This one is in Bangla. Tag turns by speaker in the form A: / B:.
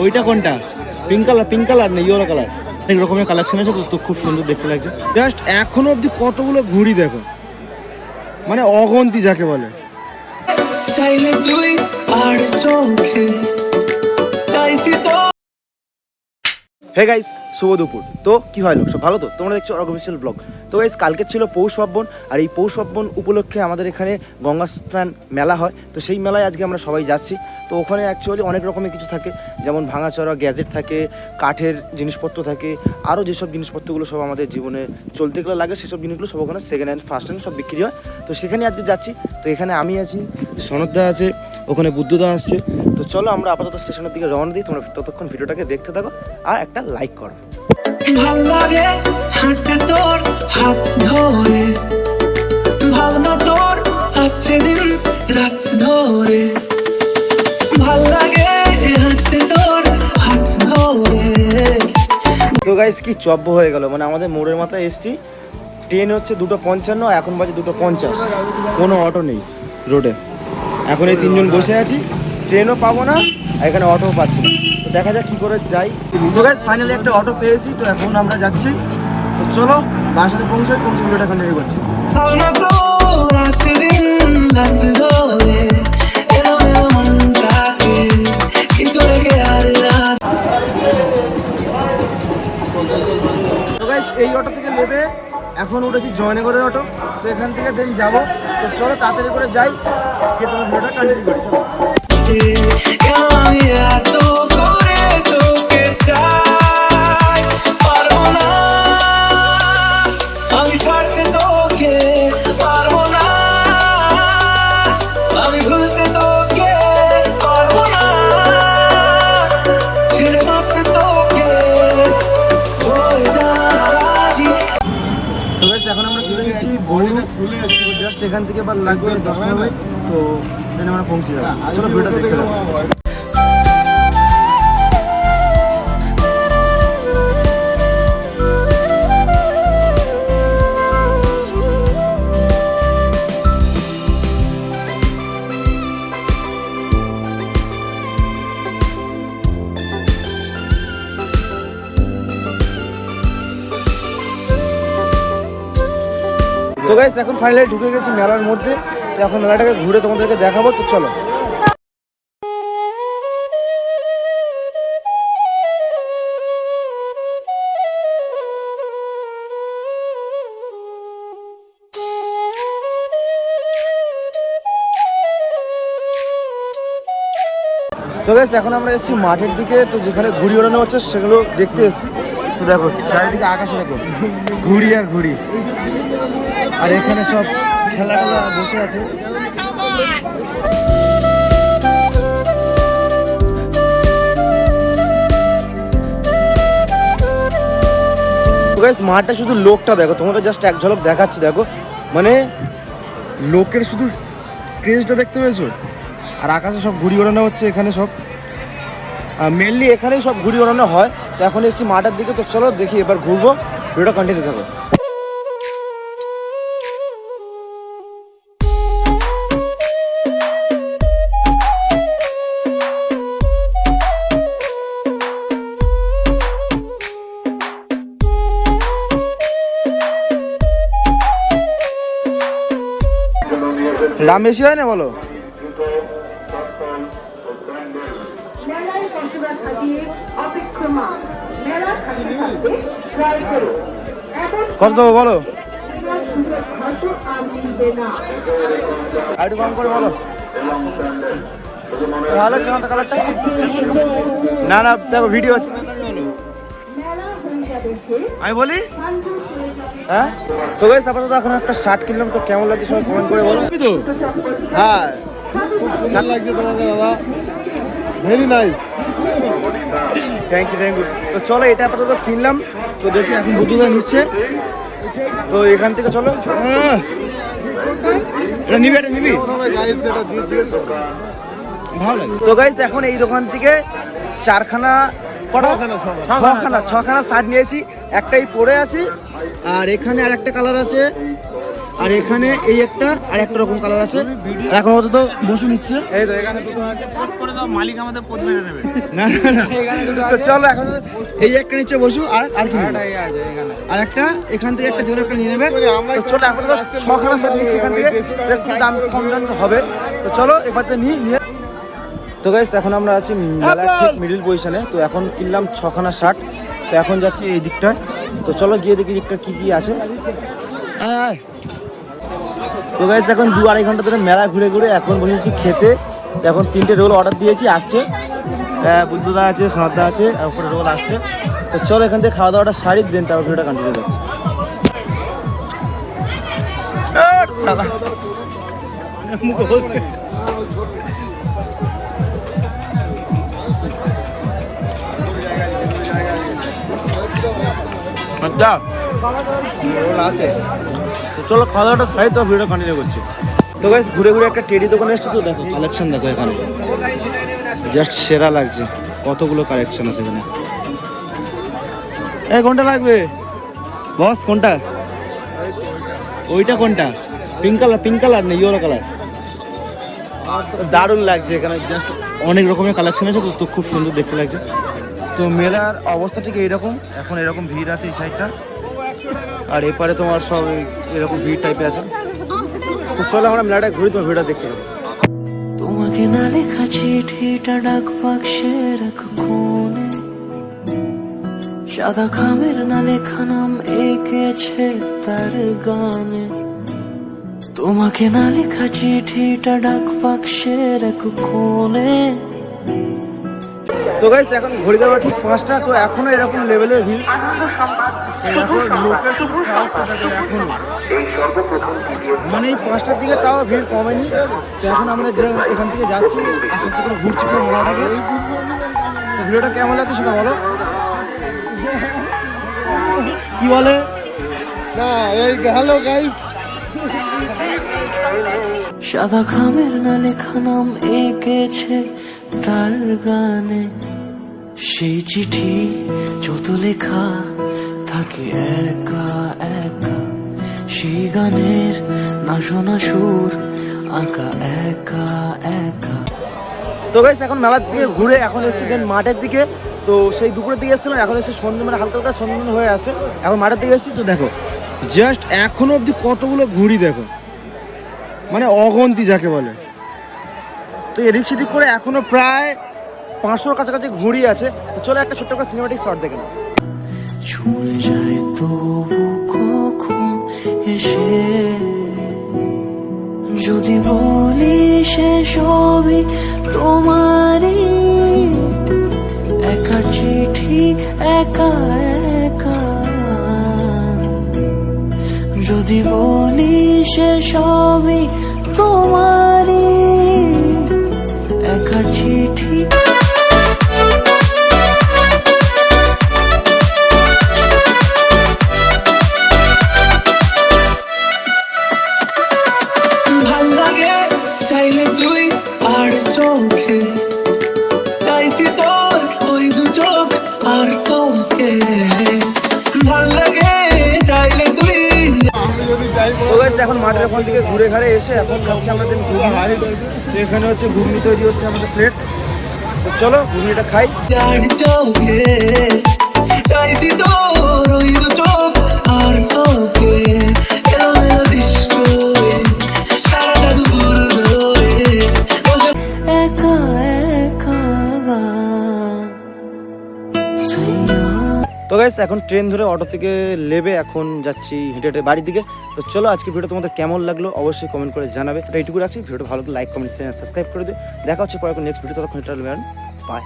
A: ওইটা কোনটা? পিঙ্ক কালার পিঙ্ক কালার না ইয়েলো কালার অনেক রকমের কালেকশন আছে তো তো খুব সুন্দর দেখতে লাগছে। জাস্ট এখনও অবধি কতগুলো ঘুড়ি দেখো। মানে অগন্তি যাকে বলে।
B: চাইলে তুই আর চোখে। চাইছি তো
A: হে গাইস শুভ দুপুর। তো কি হয় লোক? সব ভালো তো? তোমরা দেখছ অর্গোফিশিয়াল ব্লগ তো গাইস কালকে ছিল পৌষ পার্বণ আর এই পৌষ পার্বণ উপলক্ষে আমাদের এখানে গঙ্গা স্নান মেলা হয়। তো সেই মেলায় আজকে আমরা সবাই যাচ্ছি। তো ওখানে অ্যাকচুয়ালি অনেক রকমের কিছু থাকে। যেমন ভাঙাচড়া গ্যাজেট থাকে, কাঠের জিনিসপত্র থাকে আরও যেসব জিনিসপত্রগুলো সব আমাদের জীবনে চলতে গেলে লাগে, সেসব জিনিসগুলো সব ওখানে সেকেন্ড হ্যান্ড ফার্স্ট হ্যান্ড সব বিক্রি হয়। তো সেখানে আজকে যাচ্ছি। তো এখানে আমি আছি সনদদা আছে ওখানে বুদ্ধদা আসছে। তো চলো আমরা আপাতত স্টেশনের দিকে রওনা দিই তোমরা ততক্ষণ ভিডিওটাকে দেখতে থাকো আর একটা লাইক করো।
B: ভালো লাগে হাঁটতে তোর হাত ধরে। ভাবনা তোর আসছে দিন রাত ধরে। ভালো লাগে হাঁটতে তোর হাত ধরে।
A: তো গাইস কি চব্য হয়ে গেল। মানে আমাদের মোড়ের মাথায় এসছি। ট্রেন হচ্ছে দুটো পঞ্চান্ন এখন বাজে দুটো পঞ্চাশ। কোনো অটো নেই রোডে এখন এই তিনজন বসে আছি। ট্রেনও পাবো না আর এখানে অটোও পাচ্ছি না। তো দেখা যাক কি করে যাই। তো গাইস ফাইনালি একটা অটো পেয়েছি তো এখন আমরা যাচ্ছি। তো চলো বাসাতে পৌঁছে পৌঁছে ভিডিওটা কন্টিনিউ করছি। এই অটো থেকে নেবে এখন উঠেছি জয়নগরের অটো। তো এখান থেকে দেন যাব। তো চলো তাড়াতাড়ি করে যাই কে তোমার ভিডিওটা কন্টিনিউ করি। এখান থেকে এবার লাগবে দশ মিনিট তো আমরা পৌঁছে যাব। চলো ভিডিওটা দেখতে তো গাইস এখন ফাইনালি ঢুকে গেছি মেলার মধ্যে। এখন মেলাটাকে ঘুরে তোমাদেরকে দেখাবো, তো চলো। তো গাইস এখন আমরা এসেছি মাঠের দিকে। তো যেখানে ঘুড়ি ওড়ানো হচ্ছে, সেগুলো দেখতে এসেছি। তো দেখো, চারিদিকে আকাশে দেখো, ঘুড়ি আর ঘুড়ি। আর এখানে সব খেলা টেলা বসে আছে। মাঠটা শুধু লোকটা দেখো তোমরা জাস্ট এক ঝলক দেখাচ্ছি, দেখো। মানে লোকের শুধু ক্রেজটা দেখতে পেয়েছ? আর আকাশে সব ঘুড়ি ওড়ানো হচ্ছে এখানে সব। মেনলি এখানেই সব ঘুড়ি ওড়ানো হয়। তো এখন এসেছি মাঠের দিকে, তো চলো দেখি এবার ঘুরবো, ভিডিওটা কন্টিনিউ থাকো দাম বেশি হয় না বলো? কত দেবো বলো? একটু কম করে বলো। ভালো কেমন কালারটা না না দেখো ভিডিও আছে। আমি বলি?
C: হয়ে
A: হ্যাঁ? তো গাইস আপাতত এখন একটা শার্ট কিনলাম তো কেমন লাগছে সবাই কমেন্ট করে বলো। তো? হ্যাঁ। খুব সুন্দর লাগছে তোমাকে দাদা। Very nice thank you thank you তো চলো এটা আপাতত কিনলাম। তো দেখি এখন বুদ্ধদা নিচ্ছে। তো এখান থেকে চলো! এটা নিবি এটা নিবি? ভালো লাগে। তো গাইস এখন এই দোকান থেকে চারখানা ছখানা ছখানা। শার্ট নিয়েছি। একটাই পরে আছি। আর এখানে আর একটা কালার আছে। আর এখানে এই একটা আর একটা রকম কালার আছে। আর এখন তো বসু নিচ্ছে।
D: এই তো এখানে দুটো আছে। পোস্ট করে দাও মালিক আমাদের পদ মেরে নেবে।
A: না না না। তো চলো এখন এই একটা নিচ্ছে বসু আর আর কি
D: আছে এখানে।
A: আর একটা এখান থেকে একটা যেগুলো একটা নিয়ে নেবে। তো চলো এখন তো ছখানা সেট নিচ্ছি এখান থেকে। একটু দাম কম দাম হবে। তো চলো এবার তো নিই নিয়ে। তো গাইস এখন আমরা আছি মেলার ঠিক মিডিল পজিশনে তো এখন কিনলাম ছখানা শার্ট তো এখন যাচ্ছি এই দিকটায়। তো চলো গিয়ে দেখি দিকটা কি কি আছে। আয়। তো গাইস এখন দু আড়াই ঘণ্টা ধরে মেলা ঘুরে ঘুরে এখন বসেছি খেতে। এখন তিনটে রোল অর্ডার দিয়েছি আসছে। হ্যাঁ বুদ্ধদা আছে সনাদা আছে ওপরে রোল আসছে। তো চলো এখান থেকে খাওয়া দাওয়াটা সারি দেন তারপর ভিডিওটা কন্টিনিউ করছি। মুখে আচ্ছা। চলো খাওয়া দাওয়াটা তো ভিডিও কন্টিনিউ করছি। তো গাইস ঘুরে ঘুরে একটা টেডি দোকানে এসেছি তো দেখো কালেকশন দেখো এখানে। জাস্ট সেরা লাগছে কতগুলো কালেকশন আছে এখানে। এই কোনটা লাগবে? বস কোনটা? ওইটা কোনটা? পিঙ্ক কালার পিঙ্ক কালার না ইয়েলো কালার দারুণ লাগছে এখানে জাস্ট অনেক রকমের কালেকশন আছে তো তো খুব সুন্দর দেখতে লাগছে। তো মেলার অবস্থা ঠিক এইরকম। এখন এরকম ভিড় আছে এই সাইডটা আর এপারে তোমার সব এরকম ভিড় টাইপের আছে। তো চলো আমরা মেলাটা ঘুরি, তোমার ভিড়টা দেখতে
B: তোমাকে না লেখা চিঠিটা ডাক বাক্সের এক কোণে সাদা খামের না লেখা নাম এঁকেছে তার গানে। তোমাকে না লেখা চিঠিটা ডাক বাক্সের এক কোণে
A: তো গাইস এখন ঘড়ি যাওয়া ঠিক পাঁচটা তো এখনও এরকম লেভেলের ভিড়। মানে এই পাঁচটার দিকে তাও ভিড় কমেনি। তো এখন আমরা যে এখান থেকে যাচ্ছি এখন তো করে ঘুরছি তো ভিডিওটা কেমন লাগছে সেটা বলো। কি বলে? না এই হ্যালো গাইস
B: সাদা খামের না লেখা নাম এঁকেছে তার গানে। সেই চিঠি যত লেখা থাকে একা একা। সেই গানের না শোনা সুর, আঁকা একা একা।
A: তো গাইস এখন মেলার দিকে ঘুরে এখন এসেছি দেন মাঠের দিকে। তো সেই দুপুরের দিকে এসেছিলাম, এখন এসে সন্ধ্যে মানে হালকা হালকা সন্ধ্যে হয়ে আছে। এখন মাঠের দিকে এসেছি, তো দেখো জাস্ট এখনও অবধি কতগুলো ঘুড়ি দেখো। মানে অগন্তি যাকে বলে। তো এদিক সেদিক করে এখনও প্রায় পাঁচশোর কাছাকাছি ঘুড়ি আছে, তো চলো একটা ছোট্ট করে সিনেমাটিক শর্ট দেখে নাও।
B: ছুঁয়ে যায় তবু কখন এসে? যদি বলি সে সবই তোমারই, একা চিঠি একা একা। যদি বলি সে সবই তোমারই, একা চিঠি চাইলে তুই আর চোখে। চাইছি তোর ওই দু চোখ আর তোকে ভালো লাগে চাইলে তুই।
A: এখন মাঠের ওখান থেকে ঘুরে ঘাড়ে এসে এখন খাচ্ছি আমাদের ঘুগনি। তো এখানে হচ্ছে ঘুগনি তৈরি হচ্ছে আমাদের প্লেট তো চলো ঘুগনিটা খাই।
B: চাইছি তোর ওই
A: তো গাইস এখন ট্রেন ধরে অটো থেকে লেবে এখন যাচ্ছি হেঁটে হেঁটে বাড়ির দিকে। তো চলো আজকে ভিডিও তোমাদের কেমন লাগল অবশ্যই কমেন্ট করে জানাবে। এইটুকু রাখছি। ভিডিওটা ভালো লাইক কমেন্ট সাবস্ক্রাইব করে দিও। দেখা হচ্ছে পরে নেক্সট ভিডিও তখন বাই